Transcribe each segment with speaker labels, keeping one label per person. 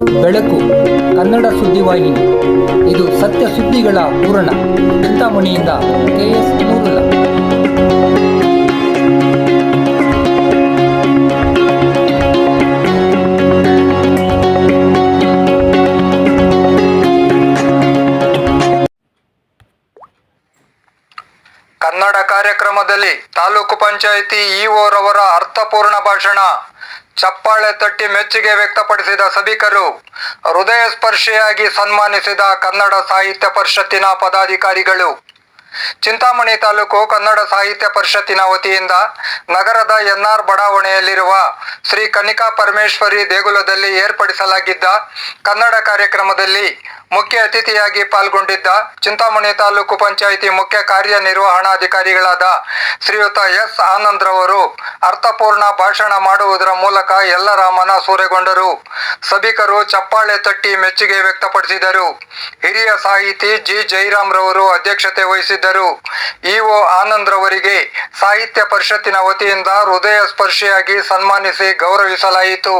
Speaker 1: ಬೆಳಕು ಕನ್ನಡ ಸುದ್ದಿವಾಹಿನಿ. ಇದು ಸತ್ಯ ಸುದ್ದಿಗಳ ಪೂರಣ ಚಿಂತಾಮಣಿಯಿಂದ ಕೆಎಸ್ ನೂರುಲ್ಲ
Speaker 2: ಕನ್ನಡ ಕಾರ್ಯಕ್ರಮದಲ್ಲಿ ತಾಲೂಕು ಪಂಚಾಯಿತಿ ಇಒರವರ ಅರ್ಥಪೂರ್ಣ ಭಾಷಣ. ಚಪ್ಪಾಳೆ ತಟ್ಟಿ ಮೆಚ್ಚುಗೆ ವ್ಯಕ್ತಪಡಿಸಿದ ಸಭಿಕರು ಹೃದಯ ಸ್ಪರ್ಶಿಯಾಗಿ ಸನ್ಮಾನಿಸಿದ ಕನ್ನಡ ಸಾಹಿತ್ಯ ಪರಿಷತ್ತಿನ ಪದಾಧಿಕಾರಿಗಳು. ಚಿಂತಾಮಣಿ ತಾಲೂಕು ಕನ್ನಡ ಸಾಹಿತ್ಯ ಪರಿಷತ್ತಿನ ವತಿಯಿಂದ ನಗರದ ಎನ್ಆರ್ ಬಡಾವಣೆಯಲ್ಲಿರುವ ಶ್ರೀ ಕನಿಕಾ ಪರಮೇಶ್ವರಿ ದೇಗುಲದಲ್ಲಿ ಏರ್ಪಡಿಸಲಾಗಿದ್ದ ಕನ್ನಡ ಕಾರ್ಯಕ್ರಮದಲ್ಲಿ ಮುಖ್ಯ ಅತಿಥಿಯಾಗಿ ಪಾಲ್ಗೊಂಡಿದ್ದ ಚಿಂತಾಮಣಿ ತಾಲೂಕು ಪಂಚಾಯಿತಿ ಮುಖ್ಯ ಕಾರ್ಯನಿರ್ವಹಣಾಧಿಕಾರಿಗಳಾದ ಶ್ರೀಯುತ ಎಸ್ ಆನಂದ್ರವರು ಅರ್ಥಪೂರ್ಣ ಭಾಷಣ ಮಾಡುವುದರ ಮೂಲಕ ಎಲ್ಲರ ಮನ ಸೂರೆಗೊಂಡರು. ಸಭಿಕರು ಚಪ್ಪಾಳೆ ತಟ್ಟಿ ಮೆಚ್ಚುಗೆ ವ್ಯಕ್ತಪಡಿಸಿದರು. ಹಿರಿಯ ಸಾಹಿತಿ ಜಿ ಜೈರಾಮ್ರವರು ಅಧ್ಯಕ್ಷತೆ ವಹಿಸಿದ್ದರು. ಇಒ ಆನಂದ್ರವರಿಗೆ ಸಾಹಿತ್ಯ ಪರಿಷತ್ತಿನ ವತಿಯಿಂದ ಹೃದಯ ಸ್ಪರ್ಶಿಯಾಗಿ ಸನ್ಮಾನಿಸಿ ಗೌರವಿಸಲಾಯಿತು.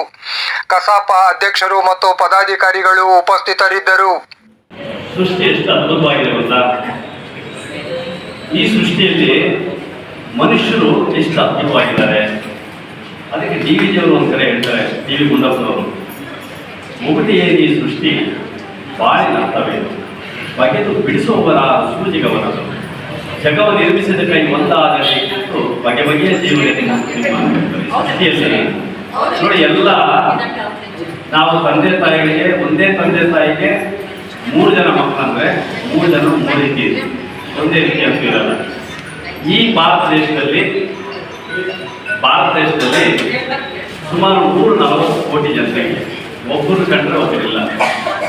Speaker 2: ಕಸಾಪ ಅಧ್ಯಕ್ಷರು ಮತ್ತು ಪದಾಧಿಕಾರಿಗಳು ಉಪಸ್ಥಿತರಿದ್ದರು.
Speaker 3: ಸೃಷ್ಟಿ ಎಷ್ಟು ಅದ್ಭುತವಾಗಿದೆ ಗೊತ್ತಾ ಈ ಸೃಷ್ಟಿಯಲ್ಲಿ ಮನುಷ್ಯರು ಎಷ್ಟು ಅದ್ಭುತವಾಗಿದ್ದಾರೆ? ಅದಕ್ಕೆ ಡಿ ವಿ ಜಿಯವರು ಒಂದು ಕಡೆ ಹೇಳ್ತಾರೆ ಡಿ ವಿ ಗುಂಡಪ್ಪನವರು. ಏನು ಈ ಸೃಷ್ಟಿ ಬಾಳಿನ ಅರ್ಥವೇನು ಬಗೆದು ಬಿಡಿಸುವವರ ಸೂಜಿಗವನದು ಜಗವ ನಿರ್ಮಿಸಿದ ಕೈ ಒಂದಾದಲ್ಲಿ ಇಟ್ಟು ಬಗೆ ಬಗೆಯ ಜೀವನ ನೋಡಿ, ಎಲ್ಲ ನಾವು ತಂದೆ ತಾಯಿಗಳಿಗೆ, ಒಂದೇ ತಂದೆ ತಾಯಿಗೆ ಮೂರು ಜನ ಮಕ್ಕಳಂದ್ರೆ ಮೂರು ಜನ ಮೂರು ರೀತಿ ಇದೆ. ಒಂದೇ ರೀತಿ ಅಂತ ಇರಲ್ಲ. ಈ ಭಾರತ ದೇಶದಲ್ಲಿ ಭಾರತ ದೇಶದಲ್ಲಿ ಸುಮಾರು ನೂರು ನಲವತ್ತು ಕೋಟಿ ಜನಸಂಖ್ಯೆ ಒಬ್ಬರು ಕಂಡ್ರೆ ಒಬ್ಬರಿಲ್ಲ.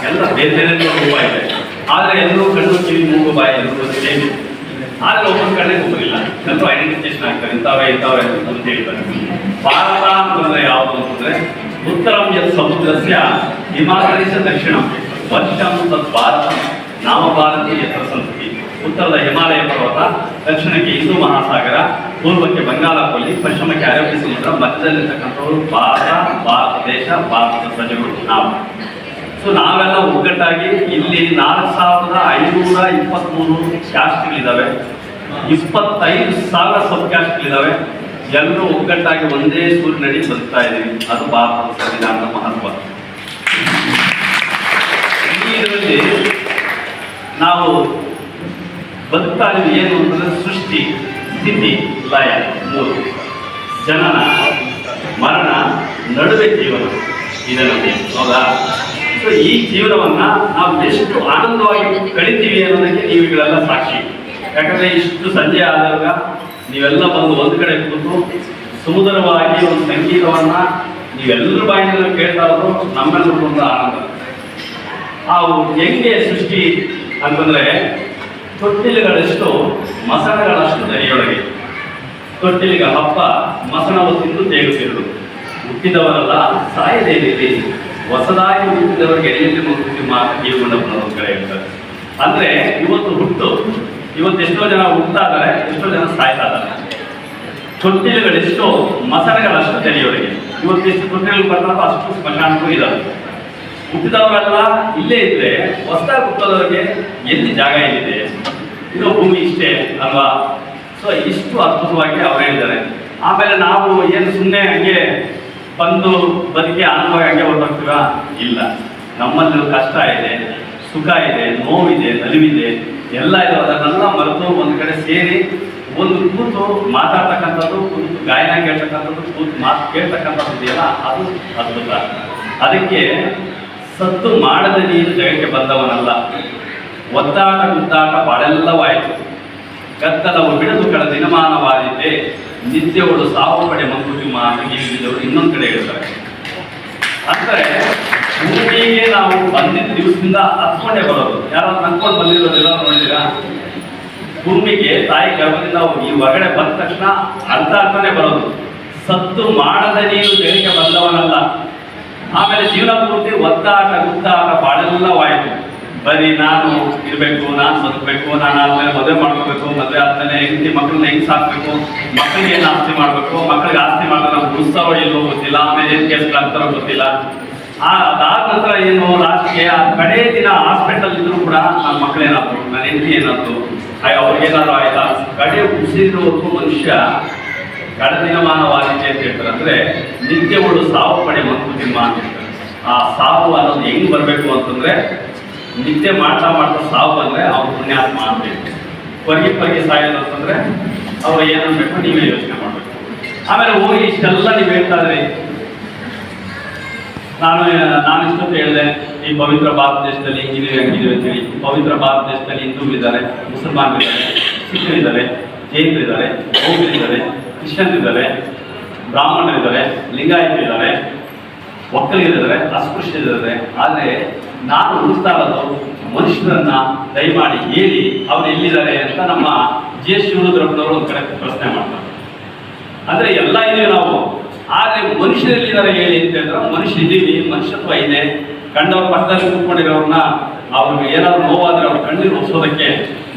Speaker 3: ಎಲ್ಲ ಬೇರೆ ಬೇರೆ ರೂಪ ಇದೆ. ಆದರೆ ಎಲ್ಲರೂ ಕಣ್ಣು ಕಿವಿ ಮೂಗು ಬಾಯಿ ಎಲ್ಲರೂ ಸೇಮ್ ಆದರೆ ಒಬ್ಬರು ಕಂಡ್ರೆ ಒಬ್ಬರಿಲ್ಲ. ಎಲ್ಲರೂ ಐಡೆಂಟಿಫಿಕೇಶನ್ ಆಗ್ತಾರೆ. ಇಂಥವೇ ಇಂಥವೇ ಅಂತ ಹೇಳ್ತಾರೆ. ಭಾರತ ಅಂತಂದರೆ ಯಾವುದು ಅಂತಂದ್ರೆ ಉತ್ತರಂ ಸಮುದ್ರಸ್ಯ ಹಿಮಾಲಯಸ ದಕ್ಷಿಣಂ. ಪಶ್ಚಿಮ ಭಾರತ ನಾಮ ಭಾರತೀಯ ಸಂಸ್ಕೃತಿ. ಉತ್ತರದ ಹಿಮಾಲಯ ಪರ್ವತ, ದಕ್ಷಿಣಕ್ಕೆ ಹಿಂದೂ ಮಹಾಸಾಗರ, ಪೂರ್ವಕ್ಕೆ ಬಂಗಾಳ ಕೊಲ್ಲಿ, ಪಶ್ಚಿಮಕ್ಕೆ ಅರಬ್ಬಿ ಸಮುದ್ರ, ಮಧ್ಯದಲ್ಲಿರ್ತಕ್ಕಂಥವ್ರು ಭಾರತ ಭಾರತ ದೇಶ ಭಾರತದ ಪ್ರಜೆಗಳು, ನಾವು. ಸೊ ನಾವೆಲ್ಲ ಒಗ್ಗಟ್ಟಾಗಿ ಇಲ್ಲಿ ನಾಲ್ಕು ಸಾವಿರದ ಐನೂರ ಇಪ್ಪತ್ತ್ಮೂರು ಕ್ಯಾಸ್ಟ್ಗಳಿದ್ದಾವೆ ಇಪ್ಪತ್ತೈದು ಸಾವಿರ ಸಬ್ ಕ್ಯಾಸ್ಟ್ಗಳಿದ್ದಾವೆ ಎಲ್ಲರೂ ಒಗ್ಗಟ್ಟಾಗಿ ಒಂದೇ ಸೂರಿನಡಿ ಬದುಕ್ತಾ ಇದ್ದೀವಿ. ಅದು ಭಾರತದ ಸಂವಿಧಾನದ ಮಹತ್ವ. ಇದರಲ್ಲಿ ನಾವು ಬದುಕ್ತಾ ಏನು ಅಂತಂದ್ರೆ ಸೃಷ್ಟಿ, ಸ್ಥಿತಿ, ಲಯ ಮೂರು ಜನನ, ಮರಣ, ನಡುವೆ ಜೀವನ. ಇದರಲ್ಲಿ ಹೌದಾ? ಸೊ ಈ ಜೀವನವನ್ನ ನಾವು ಎಷ್ಟು ಆನಂದವಾಗಿ ಕಳಿತೀವಿ ಅನ್ನೋದಕ್ಕೆ ನೀವುಗಳೆಲ್ಲ ಸಾಕ್ಷಿ. ಯಾಕಂದ್ರೆ ಇಷ್ಟು ಸಂಜೆ ಆದಾಗ ನೀವೆಲ್ಲ ಬಂದು ಒಂದು ಕಡೆ ಕೂತು ಸುಮಧುರವಾಗಿ ಒಂದು ಸಂಗೀತವನ್ನ ನೀವೆಲ್ಲರ ಬಾಯಿಂದ ಕೇಳ್ತಾ ಇರೋದು ನಮ್ಮೆಲ್ಲರಿಗೂ ಒಂದು ಆನಂದ. ಆ ಹೆಂಗೆ ಸೃಷ್ಟಿ ಅಂತಂದ್ರೆ ತೊಟ್ಟಿಲುಗಳಷ್ಟು ಮಸಣಗಳಷ್ಟು ದರಿಯೊಳಗೆ. ತೊಟ್ಟಿಲಿಗ ಹಬ್ಬ ಮಸಣವು ತಿಂದು ತೇಗುತ್ತಿರುವುದು ಹುಟ್ಟಿದವರಲ್ಲ ಸಾಯದೇನಿರಿ ಹೊಸದಾಗಿ ಹುಟ್ಟಿದವರಿಗೆ ಎಲ್ಲಿ ಮುಗಿಸಿ ಮಾತು ಕಡೆ ಇರ್ತಾರೆ ಅಂದ್ರೆ ಇವತ್ತು ಹುಟ್ಟು. ಇವತ್ತು ಎಷ್ಟೋ ಜನ ಹುಟ್ಟಾದ ಇದ್ದಾರೆ, ಎಷ್ಟೋ ಜನ ಸಾಯ್ತಾ ಇದ್ದಾರೆ. ತೊಟ್ಟಿಲುಗಳೆಷ್ಟೋ ಮಸಣಗಳಷ್ಟು ತೆರೆಯೋರಿಗೆ ಇವತ್ತು ಎಷ್ಟು ತೊಟ್ಟಿಲು ಬರ್ತಾರೋ ಅಷ್ಟು ಸ್ಮಶಾನಕ್ಕೂ ಇದಾವೆ. ಹುಟ್ಟಿದವರೆಲ್ಲ ಇಲ್ಲೇ ಇದ್ರೆ ಹೊಸದಾಗಿ ಹುಟ್ಟೋದವ್ರಿಗೆ ಎಲ್ಲಿ ಜಾಗ ಎಲ್ಲಿದೆ ಇದು ಭೂಮಿ ಇಷ್ಟೇ ಅಲ್ವಾ? ಸೊ ಇಷ್ಟು ಅದ್ಭುತವಾಗಿ ಅವ್ರು ಹೇಳಿದ್ದಾರೆ. ಆಮೇಲೆ ನಾವು ಏನು ಸುಮ್ಮನೆ ಹಂಗೆ ಬಂದು ಬದುಕಿ ಆನಂದವಾಗಿ ಹಂಗೆ ಹೊರಟೋಗ್ತೀವ ಇಲ್ಲ. ನಮ್ಮಲ್ಲಿ ಕಷ್ಟ ಇದೆ, ಸುಖ ಇದೆ, ನೋವಿದೆ, ನಲಿವಿದೆ, ಎಲ್ಲ ಇದೆ. ಅದನ್ನೆಲ್ಲ ಮರೆತು ಒಂದು ಕಡೆ ಸೇರಿ ಒಂದು ಕೂತು ಮಾತಾಡ್ತಕ್ಕಂಥದ್ದು, ಕೂತು ಗಾಯನ ಕೇಳ್ತಕ್ಕಂಥದ್ದು, ಕೂತು ಮಾತು ಕೇಳ್ತಕ್ಕಂಥದ್ದು ಇದೆಯಲ್ಲ? ಅದು ಅದ್ಭುತ. ಅದಕ್ಕೆ ಸತ್ತು ಮಾಡದ ನೀನು ಜಗಕ್ಕೆ ಬಂದವನಲ್ಲ. ಒದ್ದಾಟ ಗುದ್ದಾಟ ಬಾಳೆಲ್ಲವಾಯಿತು. ಕತ್ತಲವು ಬಿಡದು ಕಳ ದಿನಮಾನವಾದಿದ್ದೆ ನಿತ್ಯವಳು ಸಾವು ಪಡೆ ಅಂತ ಗೀಗಿದವರು ಇನ್ನೊಂದು ಕಡೆ ಹೇಳ್ತಾರೆ. ಅಂದರೆ, ಭೂಮಿಗೆ ನಾವು ಬಂದಿದ್ದ ದಿವಸದಿಂದ ಹತ್ಕೊಂಡೇ ಬರೋದು. ಯಾರು ಹತ್ಕೊಂಡು ಬಂದಿರೋದಿಲ್ಲ ನೋಡಿದ್ರ ಭೂಮಿಗೆ ತಾಯಿ ಗರ್ಭದಿಂದ ನಾವು ಈ ಹೊರಗಡೆ ಬಂದ ತಕ್ಷಣ ಅರ್ಧ ಅರ್ಥನೇ ಬರೋದು. ಸತ್ತು ಮಾಡದ ನೀನು ಜಗಕ್ಕೆ ಬಂದವನಲ್ಲ. ಆಮೇಲೆ ಜೀವನ ಪೂರ್ತಿ ಒತ್ತಾಟ, ಗುತ್ತಾಟ ಬಾಳೆಲ್ಲ ವಾಯಿತು. ಬರೀ ನಾನು ಇರಬೇಕು, ನಾನು ಬದುಕಬೇಕು, ನಾನು ಆದ್ಮೇಲೆ ಮದುವೆ ಮಾಡ್ಕೋಬೇಕು, ಮದುವೆ ಆದ್ಮೇಲೆ ಹೆಂಡತಿ ಮಕ್ಕಳನ್ನ ಹೆಂಗ್ ಸಾಕ್ಬೇಕು ಮಕ್ಕಳಿಗೆ ಏನು ಆಸ್ತಿ ಮಾಡ್ಬೇಕು ಮಕ್ಕಳಿಗೆ ಆಸ್ತಿ ಮಾಡಿದ್ರೆ ಉತ್ಸವ ಇಲ್ಲೋ ಗೊತ್ತಿಲ್ಲ, ಆಮೇಲೆ ಏನು ಕೇಸ್ಗಳಾಗ್ತಾರೋ ಗೊತ್ತಿಲ್ಲ. ಆ ಅದಾದ ನಂತರ ಏನು ಲಾಸ್ಟ್ಗೆ ಆ ಕಡೇ ದಿನ ಹಾಸ್ಪಿಟಲ್ ಇದ್ರು ಕೂಡ ನನ್ನ ಮಕ್ಕಳೇನಾದ್ರು ನನ್ನ ಹೆಂಡತಿ ಏನಾದ್ರು ಅವ್ರಿಗೇನಾದ್ರು ಆಯ್ತಾ? ಕಡೆ ಉಸಿರಿರೋವರೆಗೂ ಮನುಷ್ಯ ಕಡದಿನಮಾನವಾಗಿದೆ ಅಂತ ಹೇಳ್ತಾರೆ. ಅಂದ್ರೆ ನಿತ್ಯಗಳು ಸಾವು ಪಡೆ ಮಂಕುತಿಮ್ಮ ಅಂತ ಹೇಳ್ತಾರೆ ಆ ಸಾವು ಅನ್ನೋದು ಹೆಂಗ್ ಬರಬೇಕು ಅಂತಂದ್ರೆ ನಿತ್ಯ ಮಾಡ್ತಾ ಮಾಡ್ತಾ ಸಾವು ಬಂದ್ರೆ ಅವ್ರು ಪುಣ್ಯಾತ್ಮ ಅಂತೇಳಿ ಪರಿಗೆ ಪರಿಗೆ ಸಾಯೋದು ಅಂತಂದ್ರೆ ಅವ್ರು ಏನನ್ಬೇಕು ನೀವೇ ಯೋಚನೆ ಮಾಡ್ಬೇಕು. ಆಮೇಲೆ ಹೋಗಿ ಇಷ್ಟೆಲ್ಲ ನೀವು ಹೇಳ್ತಾ ಇದ್ರಿ. ನಾನು ನಾನು ಇಷ್ಟೊತ್ತು ಹೇಳಿದೆ, ಈ ಪವಿತ್ರ ಭಾರತ ದೇಶದಲ್ಲಿ ಇಂಜಿನಿಯರ್ ಹಂಗಿದೆ ಅಂತೇಳಿ ಪವಿತ್ರ ಭಾರತ ದೇಶದಲ್ಲಿ ಹಿಂದೂಗಳಿದ್ದಾರೆ ಮುಸಲ್ಮಾನರಿದ್ದಾರೆ ಸಿಖ್ಖರಿದ್ದಾರೆ, ಜೈನರಿದ್ದಾರೆ, ಬೌದ್ಧರಿದ್ದಾರೆ. ಕ್ರಿಶ್ಚಿಯನ್ರಿದ್ದಾರೆ, ಬ್ರಾಹ್ಮಣರಿದ್ದಾರೆ, ಲಿಂಗಾಯತರಿದ್ದಾರೆ, ಒಕ್ಕಲಿಗರಿದ್ದಾರೆ, ಅಸ್ಪೃಶ್ಯರಿದ್ದಾರೆ. ಆದರೆ ನಾನು ಹುಡುಕ್ತಾ ಇರೋದು ಮನುಷ್ಯರನ್ನ ದಯಮಾಡಿ ಹೇಳಿ ಅವ್ರು ಎಲ್ಲಿದ್ದಾರೆ ಅಂತ ನಮ್ಮ ಜಿ ಎಸ್ ಶಿವರುದ್ರಪ್ಪನವರು ಒಂದು ಕಡೆ ಪ್ರಶ್ನೆ ಮಾಡ್ತಾರೆ. ಅಂದ್ರೆ ಎಲ್ಲ ಇದೀವಿ ನಾವು, ಆದರೆ ಮನುಷ್ಯರೆಲ್ಲಿದ್ದಾರೆ ಹೇಳಿ ಅಂತ ಹೇಳಿದ್ರೆ ಮನುಷ್ಯ ಇದ್ದೀವಿ ಮನುಷ್ಯತ್ವ ಇದೆ. ಕಂಡವ್ರ ಪಕ್ಕದಲ್ಲಿ ಕೂತ್ಕೊಂಡಿರೋರನ್ನ ಅವ್ರಿಗೆ ಏನಾದ್ರು ನೋವಾದ್ರೆ ಅವ್ರ ಕಣ್ಣೀರು ಒರೆಸೋದಕ್ಕೆ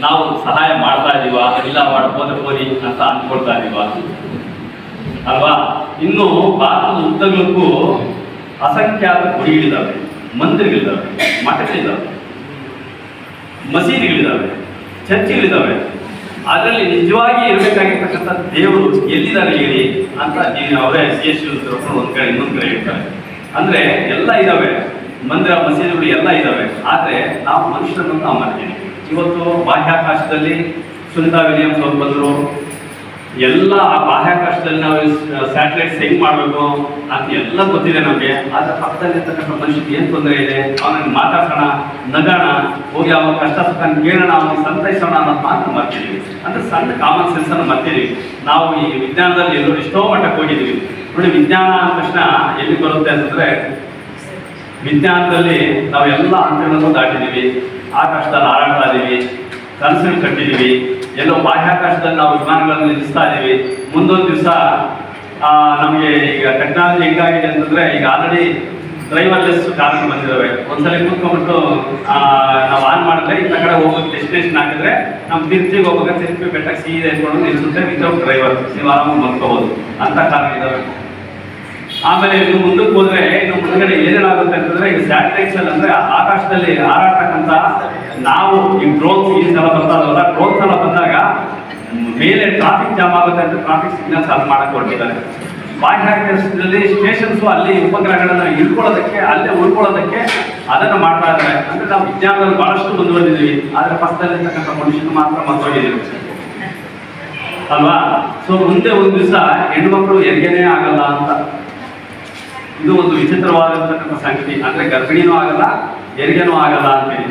Speaker 3: ನಾವು ಸಹಾಯ ಮಾಡ್ತಾ ಇದೀವ? ಇಲ್ಲ ಮಾಡ್ಕೋದ್ರೆ ಹೋರಿ ಅಂತ ಅನ್ಕೊಳ್ತಾ ಇದೀವ? ಅಲ್ವಾ? ಇನ್ನು ಭಾರತದ ಉದ್ದಗಲಕ್ಕೂ ಅಸಂಖ್ಯಾತ ಗುಡಿಗಳಿದ್ದಾವೆ ಮಂದಿರಗಳಿದ್ದಾವೆ ಮಠಗಳಿದ್ದಾವೆ ಮಸೀದಿಗಳಿದ್ದಾವೆ ಚರ್ಚೆಗಳಿದ್ದಾವೆ ಅದರಲ್ಲಿ ನಿಜವಾಗಿ ಇರಬೇಕಾಗಿರ್ತಕ್ಕಂಥ ದೇವರು ಎಲ್ಲಿದ್ದಾರೆ ಹೇಳಿ ಅಂತ ನೀವು ಅವರೇ ಸಿ ಒಂದು ಕಡೆ, ಇನ್ನೊಂದು ಕಡೆ ಹೇಳ್ತಾರೆ. ಅಂದ್ರೆ ಎಲ್ಲ ಇದಾವೆ. ಮಂದಿರ, ಮಸೀದಿಗಳು ಎಲ್ಲ ಇದಾವೆ. ಆದರೆ ನಾವು ಮನುಷ್ಯರನ್ನು ನಾವು ಮಾಡ್ತೀವಿ. ಇವತ್ತು ಬಾಹ್ಯಾಕಾಶದಲ್ಲಿ ಸುನಿತಾ ವಿಲಿಯಮ್ಸ್ ಅವ್ರು ಬಂದರು. ಎಲ್ಲ ಆ ಬಾಹ್ಯಾಕಾಶದಲ್ಲಿ ನಾವು ಸ್ಯಾಟಲೈಟ್ಸ್ ಹೆಂಗ್ ಮಾಡಬೇಕು ಅಂತ ಎಲ್ಲ ಗೊತ್ತಿದೆ ನಮಗೆ. ಆದ್ರೆ ಪಕ್ಕದಲ್ಲಿ ಇರ್ತಕ್ಕಂಥ ಮನುಷ್ಯನಿಗೆ ಏನು ತೊಂದರೆ ಇದೆ? ಅವನನ್ನು ಮಾತಾಡೋಣ ನಗೋಣ, ಹೋಗಿ ಅವನ ಕಷ್ಟ ಸುಖ ಕೇಳೋಣ, ಅವನಿಗೆ ಸಂತೈಸೋಣ ಅನ್ನೋದು ಮಾತ್ರ ಮಾಡ್ತೀವಿ ಅಂದ್ರೆ ಸಣ್ಣ ಕಾಮನ್ ಸೆನ್ಸ್ ಅನ್ನು ಮಾಡ್ತೀವಿ ನಾವು ಈ ವಿಜ್ಞಾನದಲ್ಲಿ ಎಲ್ಲರೂ ಎಷ್ಟೋ ಮಟ್ಟಕ್ಕೆ ಹೋಗಿದ್ದೀವಿ ನೋಡಿ ವಿಜ್ಞಾನ ಅಂದ ತಕ್ಷಣ ಎಲ್ಲಿ ಬರುತ್ತೆ ಅಂತಂದ್ರೆ ವಿಜ್ಞಾನದಲ್ಲಿ ನಾವೆಲ್ಲ ಹಂತಗಳನ್ನು ದಾಟಿದ್ದೀವಿ. ಆಕಾಶದಲ್ಲಿ ಹಾರಾಡ್ತಾ ಇದ್ದೀವಿ ಕನಸನ್ನು ಕಟ್ಟಿದ್ದೀವಿ, ಎಲ್ಲೋ ಬಾಹ್ಯಾಕಾಶದಲ್ಲಿ ನಾವು ವಿಮಾನಗಳನ್ನು ನಿಲ್ಲಿಸ್ತಾ ಇದ್ದೀವಿ ಮುಂದೊಂದು ದಿವಸ ನಮಗೆ ಈಗ ಟೆಕ್ನಾಲಜಿ ಹೆಂಗಾಗಿದೆ ಅಂತಂದರೆ ಈಗ ಆಲ್ರೆಡಿ ಡ್ರೈವರ್ಲೆಸ್ ಕಾರ್ಗಳು ಬಂದಿದ್ದಾವೆ ಒಂದ್ಸಲ ಕೂತ್ಕೊಂಡ್ಬಿಟ್ಟು ನಾವು ಆನ್ ಮಾಡಿದ್ರೆ ಇಂಥ ಕಡೆ ಹೋಗೋಕೆ ಡೆಸ್ಟಿನೇಷನ್ ಹಾಕಿದ್ರೆ ನಮ್ಮ ತಿರುಚಿಗೆ ಹೋಗುವಾಗ ತಿರುಪಿ ಬೆಟ್ಟ ಸೀದೆ ಇಟ್ಕೊಂಡು ನಿಲ್ಲಿಸುತ್ತೆ ವಿತೌಟ್ ಡ್ರೈವರ್ ನೀವು ಆರಾಮಾಗಿ ಬಂದ್ಕೋಬೋದು ಅಂತ ಕಾರಣ ಇದಾವೆ. ಆಮೇಲೆ ಇನ್ನು ಮುಂದಕ್ಕೆ ಹೋದ್ರೆ ಇನ್ನು ಮುಂದ್ಗಡೆ ಏನೇನಾಗುತ್ತೆ ಅಂತಂದ್ರೆ ಈ ಸ್ಯಾಟಲೈಟ್ಸ್ ಅಂದ್ರೆ ಆಕಾಶದಲ್ಲಿ ಹಾರಾಡ್ತಕ್ಕಂತ ನಾವು ಈ ಡ್ರೋನ್ಸ್ ಈ ಸಲ ಡ್ರೋನ್ಸ್ ಎಲ್ಲ ಬಂದಾಗ ಮೇಲೆ ಟ್ರಾಫಿಕ್ ಜಾಮ್ ಆಗುತ್ತೆ ಅಂತ ಟ್ರಾಫಿಕ್ ಸಿಗ್ನಲ್ಸ್ ಅಲ್ಲಿ ಮಾಡಕ್ ಹೊರಟಿದ್ದಾರೆ ಬಾಹ್ಯಾಕಾಶದಲ್ಲಿ ಸ್ಟೇಷನ್ಸ್ ಅಲ್ಲಿ ಉಪಗ್ರಹಗಳನ್ನ ಇಳ್ಕೊಳ್ಳೋದಕ್ಕೆ, ಅಲ್ಲೇ ಉಳ್ಕೊಳ್ಳೋದಕ್ಕೆ ಅದನ್ನ ಮಾಡ್ತಾ ಇದ್ದಾರೆ. ಅಂದ್ರೆ ನಾವು ವಿಜ್ಞಾನದಲ್ಲಿ ಬಹಳಷ್ಟು ಮುಂದುವರೆದಿದ್ದೀವಿ. ಆದ್ರೆ ಪಕ್ಕದಲ್ಲಿರ್ತಕ್ಕಂಥ ಮನುಷ್ಯನ ಮಾತ್ರ ಮತ್ತೋಗಿದ್ದೀವಿ ಅಲ್ವಾ? ಸೊ ಮುಂದೆ ಒಂದು ದಿವಸ ಹೆಣ್ಮಕ್ಳು ಹೆರಿಗೆನೇ ಆಗಲ್ಲ ಅಂತ ಇದು ಒಂದು ವಿಚಿತ್ರವಾದಂತಕ್ಕಂಥ ಸಂಗತಿ. ಅಂದ್ರೆ ಗರ್ಭಿಣಿನೂ ಆಗಲ್ಲ ಹೆರಿಗೆನೂ ಆಗಲ್ಲ ಅಂತೇಳಿ.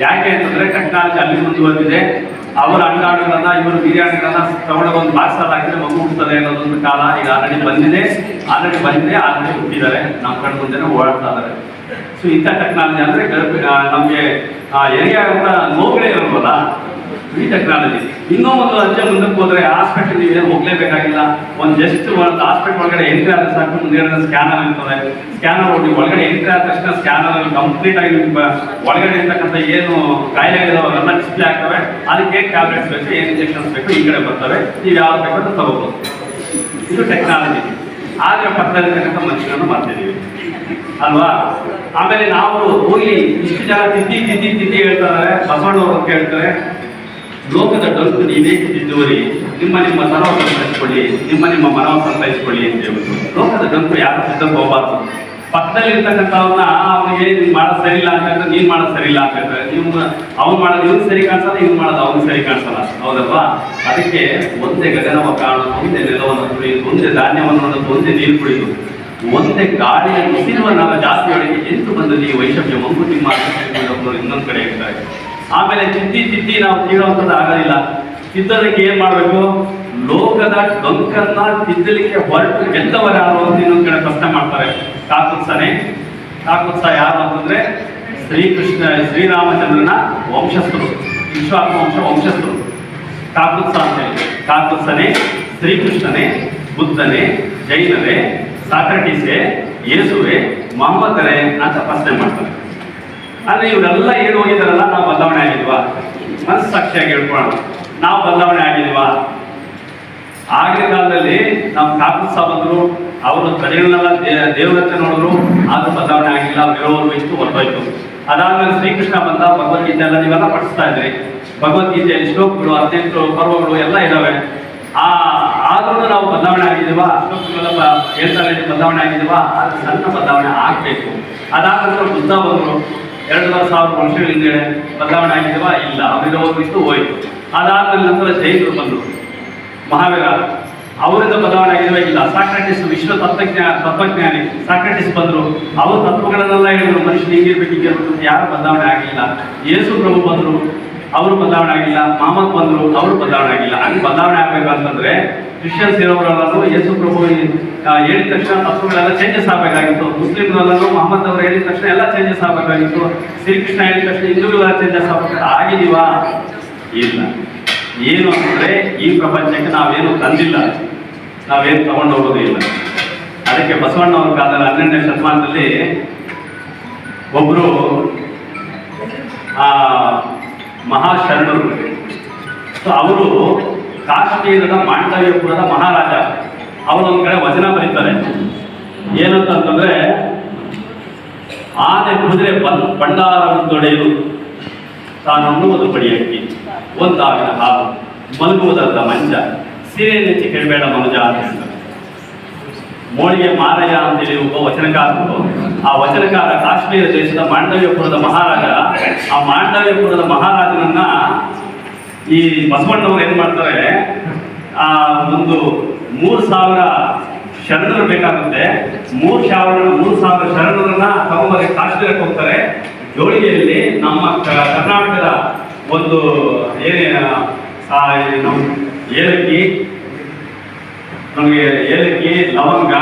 Speaker 3: ಯಾಕೆ ಅಂತಂದ್ರೆ ಟೆಕ್ನಾಲಜಿ ಅಲ್ಲಿ ಮುಂದುವರೆದಿದೆ. ಅವರ ಅಂಡಾಣುಗಳನ್ನ ಇವರು ಬಿರಿಯಾನಿಗಳನ್ನ ತಗೊಂಡೋಗಿ ಒಂದು ಬಾಕ್ಸಲ್ಲಿ ಹಾಕಿದ್ರೆ ಮಗು ಹುಡ್ತದೆ ಅನ್ನೋದೊಂದು ಕಾಲ ಈಗ ಆಲ್ರೆಡಿ ಬಂದಿದೆ. ಆಲ್ರೆಡಿ ಬಂದಿದೆ ಆಲ್ರೆಡಿ ಹುಟ್ಟಿದ್ದಾರೆ. ನಮ್ಮ ಕಣ್ಣ ಮುಂದೆ ಓಡಾಡ್ತಾ ಇದ್ದಾರೆ. ಸೊ ಇಂಥ ಟೆಕ್ನಾಲಜಿ ಅಂದ್ರೆ ನಮ್ಗೆ ಆ, ಹೆರಿಗೆ ನೋವುಗಳೇ ಇರಲ್ವಲ್ಲ ಈ ಟೆಕ್ನಾಲಜಿ ಇನ್ನೂ ಒಂದು ಅಂಚೆ ಮುಂದಕ್ಕೆ ಹೋದ್ರೆ ಹಾಸ್ಪಿಟಲ್ ಏನು ಹೋಗ್ಲೇಬೇಕಾಗಿಲ್ಲ. ಒಂದು ಜಸ್ಟ್ ಒಂದು ಹಾಸ್ಪಿಟಲ್ ಒಳಗಡೆ ಎಂಟ್ರಿ ಆದ್ರೆ ಸಾಕು, ಮುಂದೆ ಸ್ಕ್ಯಾನರ್ ಇರ್ತದೆ. ಸ್ಕ್ಯಾನರ್ ಹೋಗಿ ಒಳಗಡೆ ಎಂಟ್ರಿ ಆದ ತಕ್ಷಣ ಸ್ಕ್ಯಾನರ್ ಕಂಪ್ಲೀಟ್ ಆಗಿ ಒಳಗಡೆ ಇರ್ತಕ್ಕಂಥ ಏನು ಕಾಯಿಲೆಗಳಿದಾವೆ ಅವೆಲ್ಲ ಡಿಸ್ಪ್ಲೇ ಆಗ್ತವೆ. ಅದಕ್ಕೆ ಟ್ಯಾಬ್ಲೆಟ್ಸ್ ಬೇಕು, ಏನು ಇಂಜೆಕ್ಷನ್ಸ್ ಬೇಕು, ಈ ಕಡೆ ಬರ್ತವೆ. ನೀವು ಯಾವ್ದು ಬೇಕು ಅಂತ ತಗೋಬಹುದು ಇದು ಟೆಕ್ನಾಲಜಿ ಆದ್ರೆ ಪಕ್ಕದಲ್ಲಿರ್ತಕ್ಕಂಥ ಮನುಷ್ಯರನ್ನು ಮಾಡ್ತಿದ್ದೀವಿ ಅಲ್ವಾ? ಆಮೇಲೆ ನಾವು ಹೋಗಿ ಇಷ್ಟು ಜನ ತಿದ್ದಿ ತಿದ್ದಿ ತಿದ್ದಿ ಹೇಳ್ತಾರೆ ಬಸವಣ್ಣವ್ರು ಹೇಳ್ತಾರೆ. ಲೋಕದ ಡೊಂಕು ನೀವೇ ತಿದ್ದುವರಿ ನಿಮ್ಮ ನಿಮ್ಮ ಮನವ ಸಂತೈಸ್ಕೊಳ್ಳಿ ನಿಮ್ಮ ನಿಮ್ಮ ಮನವ ಸಂತೈಸ್ಕೊಳ್ಳಿ ಅಂತ ಹೇಳ್ಬಿಟ್ಟು. ಲೋಕದ ಡೊಂಕು ಯಾರು ಸಿದ್ಧ ಹೋಗಬಾರ್ದು. ಪಕ್ಕದಲ್ಲಿ ಇರ್ತಕ್ಕಂಥವ್ರನ್ನ ಅವನಿಗೆ ನೀನು ಮಾಡೋದು ಸರಿ ಇಲ್ಲ ಅಂತಂದ್ರೆ ನೀನು ಮಾಡೋದು ಸರಿ ಇಲ್ಲ ಅಂತಂದ್ರೆ ನೀವು ಅವ್ನು ಮಾಡೋದು ಇವ್ನು ಸರಿ ಕಾಣಿಸಲ್ಲ, ಇವ್ನು ಮಾಡೋದು ಅವ್ನು ಸರಿ ಕಾಣಿಸಲ್ಲ. ಹೌದಲ್ವಾ? ಅದಕ್ಕೆ ಒಂದೇ ಗಗನವ ಕಾಣು, ಒಂದೇ ನೆಲವನ್ನು ಕುಡಿಯೋದು ಒಂದೇ ಧಾನ್ಯವನ್ನು ಅನ್ನೋದು ಒಂದೇ ನೀರು ಕುಡಿಯುದು ಒಂದೇ ಗಾಳಿಯ ಉಸಿರುವ ನಾವು ಜಾಸ್ತಿ ಒಳಗೆ ಎಂಟು ಬಂದಲ್ಲಿ ಈ ವೈಷಮ್ಯ ಮಂಗು ನಿಮ್ಮ ಇನ್ನೊಂದು ಕಡೆ ಇರ್ತಾರೆ. ಆಮೇಲೆ ಚಿತ್ತಿ ತಿದ್ದಿ ನಾವು ತೀರೋವಂಥದ್ದು ಆಗಲಿಲ್ಲ. ತಿದ್ದಲಿಕ್ಕೆ ಏನು ಮಾಡಬೇಕು? ಲೋಕದ ಡೊಂಕನ್ನ ತಿದ್ದಲಿಕ್ಕೆ ಹೊರಟು ಗೆದ್ದವರು ಯಾರು ಅಂತ ಇನ್ನೊಂದು ಕಡೆ ಪ್ರಶ್ನೆ ಮಾಡ್ತಾರೆ ಕಾಕುತ್ಸನೆ ಕಾಕುತ್ಸ ಯಾರು ಅಂತಂದ್ರೆ ಶ್ರೀಕೃಷ್ಣ, ಶ್ರೀರಾಮಚಂದ್ರನ ವಂಶಸ್ಥರು ವಿಶ್ವಾತ್ಮವಂಶ ವಂಶಸ್ಥರು. ಕಾಕುತ್ಸ ಅಂತ ಹೇಳಿ. ಶ್ರೀಕೃಷ್ಣನೇ, ಬುದ್ಧನೇ ಜೈನರೇ ಸಾಕ್ರಟೀಸೆ, ಯೇಸುವೆ, ಮೊಹಮ್ಮದರೇ ಅಂತ ಪ್ರಶ್ನೆ ಮಾಡ್ತಾರೆ. ಅಂದ್ರೆ ಇವರೆಲ್ಲ ಏನು ಹೋಗಿದಾರಲ್ಲ ನಾವು ಬದಲಾವಣೆ ಆಗಿದ್ವಾ? ಮನಸ್ಸಾಕ್ಷಿಯಾಗಿ ಹೇಳ್ಕೊಳ್ಳೋಣ. ನಾವು ಬದಲಾವಣೆ ಆಗಿದ್ವಾ? ಆಗಿನ ಕಾಲದಲ್ಲಿ ನಮ್ಮ ಕಾಂಗ್ರೆಸ್ ಸಾಬಂದ್ರು ಅವರು ಪ್ರಜೆಗಳನ್ನೆಲ್ಲ ದೇ- ದೇವರತ್ತೆ ನೋಡಿದ್ರು, ಆದ್ರೂ ಬದಲಾವಣೆ ಆಗಿಲ್ಲ ವಿರೋಧ ಇಷ್ಟು ಹೊರಟೋಯ್ತು. ಅದಾದ್ಮೇಲೆ ಶ್ರೀಕೃಷ್ಣ ಬಂದ, ಭಗವದ್ಗೀತೆ ಎಲ್ಲ ನೀವೆಲ್ಲ ಪಡಿಸ್ತಾ ಇದ್ರಿ. ಭಗವದ್ಗೀತೆಯಲ್ಲಿ ಶ್ಲೋಕಗಳು, ಹದಿನೆಂಟು ಪರ್ವಗಳು ಎಲ್ಲ ಇದಾವೆ. ಆ, ಆದ್ರೂ ನಾವು ಬದಲಾವಣೆ ಆಗಿದೀವ? ಹೇಳ್ತಾರೆ, ಬದಲಾವಣೆ ಆಗಿದ್ದೀವ ಅದು ಸಣ್ಣ ಬದಲಾವಣೆ ಆಗ್ಬೇಕು. ಅದಾದ ನಂತರ ಬುದ್ಧ ಬಂದರು. ಎರಡೂವರೆ ಸಾವಿರ ವರ್ಷಗಳ ಹಿಂದೆ ಬದಲಾವಣೆ ಆಗಿದೀವ ಇಲ್ಲ. ಅವಿರೋಧಿತ್ತು ಹೋಯ್ತು. ಅದಾದ್ಮೇಲೆ ನಂತರ ಜೈನರು ಬಂದರು. ಮಹಾವೀರ, ಅವರಿಂದ ಬದಲಾವಣೆ ಆಗಿರುವ ಇಲ್ಲ ಸಾಕ್ರೆಟಿಸ್ ವಿಶ್ವ ತತ್ವಜ್ಞ, ತತ್ವಜ್ಞಾನಿ ಸಾಕ್ರೆಟಿಸ್ ಬಂದರು. ಅವರು ತತ್ವಗಳನ್ನೆಲ್ಲ ಹೇಳಿದ್ರು, ಮನುಷ್ಯನ ಹಿಂಗಿರ್ಬೇಕು ಹಿಂಗಿರ್ಬೇಕು ಯಾರು ಬದಲಾವಣೆ ಆಗಿಲ್ಲ. ಯೇಸು ಪ್ರಭು ಬಂದರು, ಅವರು ಬದಲಾವಣೆ ಆಗಿಲ್ಲ. ಮಹಮ್ಮದ್ ಬಂದರು, ಅವರು ಬದಲಾವಣೆ ಆಗಿಲ್ಲ. ಹಂಗೆ ಬದಲಾವಣೆ ಆಗಬೇಕು ಅಂತಂದ್ರೆ ಕ್ರಿಶ್ಚಿಯನ್ಸ್ ಇರೋರೆಲ್ಲರೂ ಯೇಸು ಪ್ರಭು ಹೇಳಿದ ತಕ್ಷಣ ತತ್ವಗಳೆಲ್ಲ ಚೇಂಜಸ್ ಆಗಬೇಕಾಗಿತ್ತು. ಮುಸ್ಲಿಮ್ರಲ್ಲೂ ಮಹಮ್ಮದ್ ಅವರು ಹೇಳಿದ ತಕ್ಷಣ ಎಲ್ಲ ಚೇಂಜಸ್ ಆಗಬೇಕಾಗಿತ್ತು. ಶ್ರೀಕೃಷ್ಣ ಹೇಳಿದ ತಕ್ಷಣ ಹಿಂದೂಗಳೆಲ್ಲ ಚೇಂಜಸ್ ಆಗಬೇಕಾಗಿತ್ತು. ಆಗಿದೀವಾ? ಇಲ್ಲ. ಏನು ಅಂದರೆ ಈ ಪ್ರಪಂಚಕ್ಕೆ ನಾವೇನು ತಂದಿಲ್ಲ. ನಾವೇನು ತಗೊಂಡು ಹೋಗೋದು ಇಲ್ಲ. ಅದಕ್ಕೆ ಬಸವಣ್ಣವ್ರ ಕಾಲದಲ್ಲಿ ಹನ್ನೆರಡನೇ ಶತಮಾನದಲ್ಲಿ ಒಬ್ಬರು ಆ, ಮಹಾಶರಣರು. ಸೊ ಅವರು ಕಾಶ್ಮೀರದ ಮಾಂಡವ್ಯಪುರದ ಮಹಾರಾಜ ಅವನೊಂದು ಕಡೆ ವಚನ ಬರೀತಾರೆ. ಏನಂತಂದ್ರೆ ಆನೆ ಕುದುರೆ ಪಲ್ ಭಂಡಾರವನ್ನು ತೊಡೆಯಲು ತಾನು ಉಣ್ಣುವುದು ಪಡಿಯಕ್ಕಿ. ಒಂದಾಗಿನ ಹಾಲು ಮಂಚ ಸೀರೆ ನೆಚ್ಚಿ ಕೇಳಬೇಡ ಮನುಜ ಅಂತ ಮೋಳಿಗೆ ಮಾರಯ್ಯ ಅಂತೇಳಿ ಒಬ್ಬ ವಚನಕಾರರು ಆ ವಚನಕಾರ ಕಾಶ್ಮೀರ ದೇಶದ ಮಾಂಡವ್ಯಪುರದ ಮಹಾರಾಜ, ಆ ಮಾಂಡವ್ಯಪುರದ ಮಹಾರಾಜನನ್ನ ಈ ಬಸವಣ್ಣವ್ರು ಏನ್ ಮಾಡ್ತಾರೆ? ಆ, ಒಂದು ಮೂರು ಸಾವಿರ ಶರಣರು ಬೇಕಾಗುತ್ತೆ. ಮೂರು ಸಾವಿರ ಮೂರು ಸಾವಿರ ಶರಣರನ್ನ ತಗೊಂಬರಿ ಕಾಶ್ಮೀರಕ್ಕೆ ಹೋಗ್ತಾರೆ. ಜೋಳಿಗೆಯಲ್ಲಿ ನಮ್ಮ ಕರ್ನಾಟಕದ ಒಂದು ಏನೇ, ಏಲಕ್ಕಿ, ನಮಗೆ ಏಲಕ್ಕಿ, ಲವಂಗ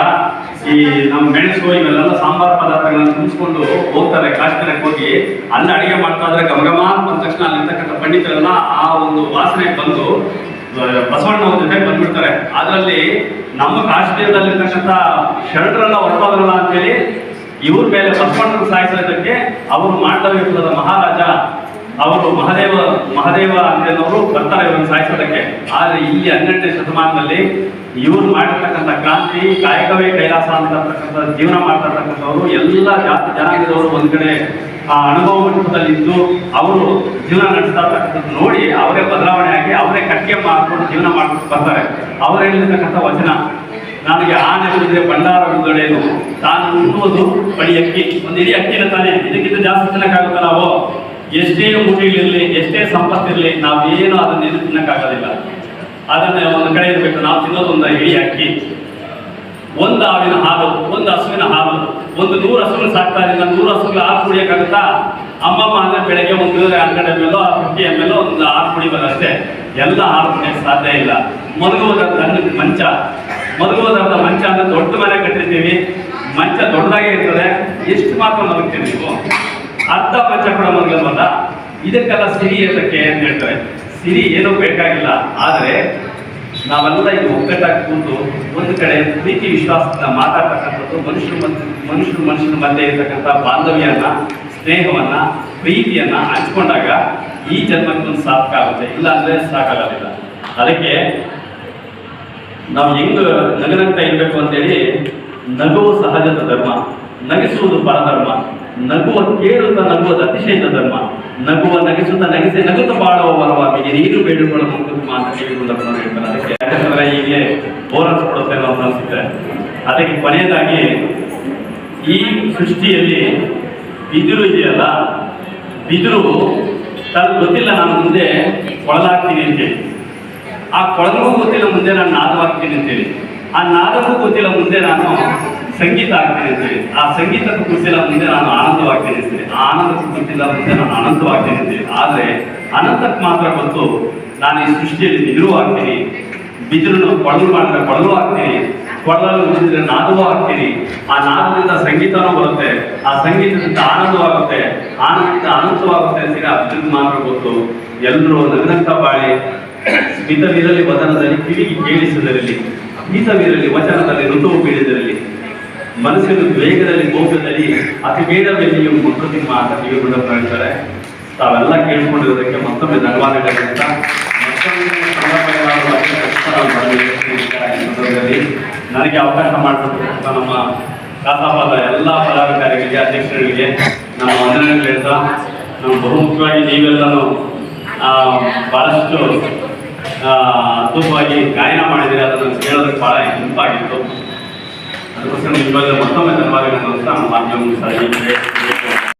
Speaker 3: ಈ ನಮ್ಮ ಮೆಣಸು ಇವೆಲ್ಲ ಸಾಂಬಾರ್ ಪದಾರ್ಥಗಳನ್ನ ತುಂಬಿಸ್ಕೊಂಡು ಹೋಗ್ತಾರೆ. ಕಾಶ್ಮೀರಕ್ಕೆ ಹೋಗಿ ಅಲ್ಲಿ ಅಡಿಗೆ ಮಾಡ್ತಾ ಇದ್ರೆ ಗಮಗಮ ಅಂದ ತಕ್ಷಣ ಅಲ್ಲಿರ್ತಕ್ಕಂಥ ಪಂಡಿತರೆಲ್ಲ ಆ ಒಂದು ವಾಸನೆ ಬಂದು ಬಸವಣ್ಣ ಜೊತೆ ಬಂದ್ಬಿಡ್ತಾರೆ. ಅದರಲ್ಲಿ ನಮ್ಮ ಕಾಶ್ಮೀರದಲ್ಲಿರ್ತಕ್ಕಂಥ ಶರಣರೆಲ್ಲ ಹೊರಟೋದ್ರಲ್ಲ ಅಂತೇಳಿ ಇವ್ರ ಮೇಲೆ ಬಸವಣ್ಣನ ಸಾಯಿಸೋದಕ್ಕೆ ಅವರು ಮಾಂಡವ್ಯಪುರದ ಮಹಾರಾಜ. ಅವರು ಮಹದೇವ ಮಹದೇವ ಅಂತೇನವರು ಬರ್ತಾರೆ ಇವರನ್ನು ಸಾಯಿಸೋದಕ್ಕೆ. ಆದರೆ ಇಲ್ಲಿ ಹನ್ನೆರಡನೇ ಶತಮಾನದಲ್ಲಿ ಇವ್ರು ಮಾಡಿರ್ತಕ್ಕಂಥ ಕ್ರಾಂತಿ, ಕಾಯಕವೇ ಕೈಲಾಸ ಅಂತಕ್ಕಂಥ ಜೀವನ ಮಾಡ್ತಿರ್ತಕ್ಕಂಥವ್ರು ಎಲ್ಲ ಜಾತಿ ಜನಾಂಗದವರು ಒಂದು ಕಡೆ ಆ ಅನುಭವ ಮಟ್ಟದಲ್ಲಿ ಇದ್ದು ಅವರು ಜೀವನ ನಡೆಸ್ತಾ ಇರ್ತಕ್ಕಂಥದ್ದು ನೋಡಿ ಅವರೇ ಬದಲಾವಣೆ ಆಗಿ ಅವರೇ ಕಟ್ಟಿಗೆ ಮಾಡ್ಕೊಂಡು ಜೀವನ ಮಾಡ್ಕೊಂಡು ಬರ್ತಾರೆ. ಅವ್ರು ಹೇಳಿರ್ತಕ್ಕಂಥ ವಚನ, ನನಗೆ ಆನೆ ಉಳಿದ್ರೆ ಭಂಡಾರ ಉಳಿದೊಡೆಯಲು ತಾನು ಉಣ್ಣುವುದು ಬಳಿ ಅಕ್ಕಿ. ಒಂದು ಇಡೀ ಅಕ್ಕಿನ ತಾನೆ. ಇದಕ್ಕಿಂತ ಜಾಸ್ತಿ ತಿನ್ನಕ್ಕಾಗುತ್ತ ನಾವು ಎಷ್ಟೇ ಊಟಗಳಿರಲಿ ಎಷ್ಟೇ ಸಂಪತ್ತಿರಲಿ, ನಾವೇನು ಅದನ್ನ ಏನು ತಿನ್ನಕ್ಕಾಗೋದಿಲ್ಲ. ಅದನ್ನ ಒಂದು ಕಡೆ ಇರಬೇಕು ನಾವು ತಿನ್ನೋದೊಂದು ಇಳಿ ಅಕ್ಕಿ. ಒಂದು ಆವಿನ ಹಾಲು, ಒಂದು ಹಸುವಿನ ಹಾಲು, ಒಂದು ನೂರು ಹಸುಗಳು ಸಾಕ್ತಾ ಇದ್ದ ನೂರು ಹಸುಗಳು ಹಾಲು ಕುಡಿಯೋಕ್ಕಾಗುತ್ತಾ ಅಮ್ಮಮ್ಮ ಅಂದ್ರೆ ಬೆಳಗ್ಗೆ ಒಂದು ಹನ್ನೆರಡು ಮೇಲೋ ಫಿಫ್ಟಿ ಎಂ ಎಲ್ ಒಂದು ಹಾಲು ಕುಡಿಬೋದು ಅಷ್ಟೇ ಎಲ್ಲ ಹಾಲು ಕುಡಿಯಕ್ಕೆ ಸಾಧ್ಯ ಇಲ್ಲ. ಮಲಗುವುದರ ಮಂಚ. ಮಲಗುವುದರ ಮಂಚ ಅಂದ್ರೆ ದೊಡ್ಡ ಮನೆ ಕಟ್ಟಿರ್ತೀವಿ. ಮಂಚ ದೊಡ್ಡದಾಗೇ ಇರ್ತದೆ. ಎಷ್ಟು ಮಾತ್ರ ಮಲಗ್ತೀವಿ ನೀವು? ಅರ್ಧ ಮಲಗಲ್ವಲ್ಲ ಇದಕ್ಕೆಲ್ಲ ಸಿರಿ ಏತಕ್ಕೆ ಅಂತ ಹೇಳ್ತಾರೆ. ಸಿರಿ ಏನೂ ಬೇಕಾಗಿಲ್ಲ. ಆದರೆ ನಾವೆಲ್ಲ ಇದು ಒಗ್ಗಟ್ಟಾಗಿ ಕೂತು ಒಂದು ಕಡೆ ಪ್ರೀತಿ ವಿಶ್ವಾಸದಿಂದ ಮಾತಾಡ್ತಕ್ಕಂಥದ್ದು ಮನುಷ್ಯರು ಮನುಷ್ಯರು ಮನುಷ್ಯರ ಮಧ್ಯೆ ಇರತಕ್ಕಂಥ ಬಾಂಧವ್ಯನ, ಸ್ನೇಹವನ್ನ, ಪ್ರೀತಿಯನ್ನ ಹಂಚ್ಕೊಂಡಾಗ ಈ ಜನ್ಮಕ್ಕೊಂದು ಸಾರ್ಥಕ ಆಗುತ್ತೆ. ಇಲ್ಲ ಅಂದ್ರೆ ಸಾಕಾಗೋದಿಲ್ಲ. ಅದಕ್ಕೆ ನಾವು ಹೆಂಗ್ ನಗನಂತ ಇರಬೇಕು ಅಂತೇಳಿ ನಗುವು ಸಹಜದ ಧರ್ಮ, ನಗಿಸುವುದು ಪರಧರ್ಮ. ನಗುವ ಕೇಳುತ್ತ ನಗುವುದು ಅತಿಶಯ ಧರ್ಮ, ನಗುವ ನಗಿಸುತ್ತ ನಗಿಸಿ ನಗುತ್ತ ಬಾಳುವ ವರವಾಗಿ ನೀರು ಬೇಡಿಕೊಳ್ಳ ಮಾತ್ರ ಅಂತ ಹೇಳ್ತಾರೆ ಅದಕ್ಕೆ ಯಾಕಂದ್ರೆ ಹೀಗೆ ಬೋನಸ್ ಕೊಡುತ್ತೆ ಅಂತ ಅನಿಸುತ್ತೆ. ಅದಕ್ಕೆ ಕೊನೆಯದಾಗಿ ಈ ಸೃಷ್ಟಿಯಲ್ಲಿ ಬಿದಿರು ಇದೆಯಲ್ಲ, ಬಿದಿರು ತನ್ನ ಗೊತ್ತಿಲ್ಲ, ನಾನು ಮುಂದೆ ಕೊಳಲಾಗ್ತೀನಿ ಅಂತೇಳಿ. ಆ ಕೊಳಗೂ ಗೊತ್ತಿಲ್ಲ, ಮುಂದೆ ನಾನು ನಾದವಾಗ್ತೀನಿ ಅಂತೇಳಿ. ಆ ನಾದಕ್ಕೂ ಗೊತ್ತಿಲ್ಲ, ಮುಂದೆ ನಾನು ಸಂಗೀತ ಆಗ್ತೇನೆ ಅಂತೇಳಿ ಆ ಸಂಗೀತಕ್ಕೂ ಕುಸಿಲ ಮುಂದೆ ನಾನು ಆನಂದವಾಗ್ತೀನಿ ಅಂತೇಳಿ ಆ ಆನಂದಕ್ಕೂ ಕುಸಿಲ ಮುಂದೆ ನಾನು ಆನಂದವಾಗ್ತೇನೆ ಅಂತೇಳಿ ಆದರೆ ಅನಂತಕ್ಕೆ ಮಾತ್ರ ಗೊತ್ತು ನಾನು ಈ ಸೃಷ್ಟಿಯಲ್ಲಿ ಬಿದಿರು ಆಗ್ತೀನಿ. ಬಿದಿರನ್ನು ಕೊಳಲು ಮಾಡಿದ್ರೆ ಕೊಳಲು ಆಗ್ತೀನಿ. ಕೊಳಲು ಉಳಿದ್ರೆ ನಾದವೂ ಆಗ್ತೀನಿ. ಆ ನಾದದಿಂದ ಸಂಗೀತನೂ ಬರುತ್ತೆ. ಆ ಸಂಗೀತದಿಂದ ಆನಂದವಾಗುತ್ತೆ ಆನಂದದಿಂದ ಅನಂತವಾಗುತ್ತೆ ಆ ಅದಕ್ಕೆ ಮಾತ್ರ ಗೊತ್ತು. ಎಲ್ಲರೂ ನಗನಂತ ಬಾಳಿ. ಸ್ಮಿತವಿರಲಿ ವಚನದಲ್ಲಿ ಕಿವಿಗೆ ಕೇಳಿಸುವುದರಲ್ಲಿ ನೀರಲ್ಲಿ ವಚನದಲ್ಲಿ ಋತುವು ಬೀಳಿದರಲ್ಲಿ ಮನಸ್ಸಿನ ವೇಗದಲ್ಲಿ ಗೋಪದಲ್ಲಿ ಅತಿ ಬೇಡವೆಲ್ಲಿಯೂ ಮುಟ್ಟು ನಿಮ್ಮ ಅಂತ ಕಿವಿ ಕೂಡ ತಾವೆಲ್ಲ ಕೇಳ್ಕೊಂಡಿರೋದಕ್ಕೆ ಮತ್ತೊಮ್ಮೆ ಧನ್ಯವಾದಗಳು ಅಂತ. ಮತ್ತೊಮ್ಮೆ ಸಂದರ್ಭಗಳಾದ ಅತ್ಯಂತ ಕಷ್ಟಕರ ಬರಲಿ ಸಂದರ್ಭದಲ್ಲಿ. ನನಗೆ ಅವಕಾಶ ಮಾಡಿಕೊಟ್ಟಿರ್ತಕ್ಕಂಥ ನಮ್ಮ ಕಾಸಾಪಾದ ಎಲ್ಲ ಪದಾಧಿಕಾರಿಗಳಿಗೆ ಅಧ್ಯಕ್ಷರುಗಳಿಗೆ ನಮ್ಮ ಮನೆಯಲ್ಲಿ ಹೇಳ್ತಾ ನಮ್ಮ ಬಹುಮುಖ್ಯವಾಗಿ ನೀವೆಲ್ಲನೂ ಆ, ಭಾಳಷ್ಟು ಅದ್ಭುತವಾಗಿ ಗಾಯನ ಮಾಡಿದರೆ ಅದನ್ನು ಕೇಳೋದಕ್ಕೆ ಭಾಳ ಇಂಪಾಗಿತ್ತು అందుకోసం ఈ మొత్తం ఎంత బాగా వస్తే ఆ మార్గం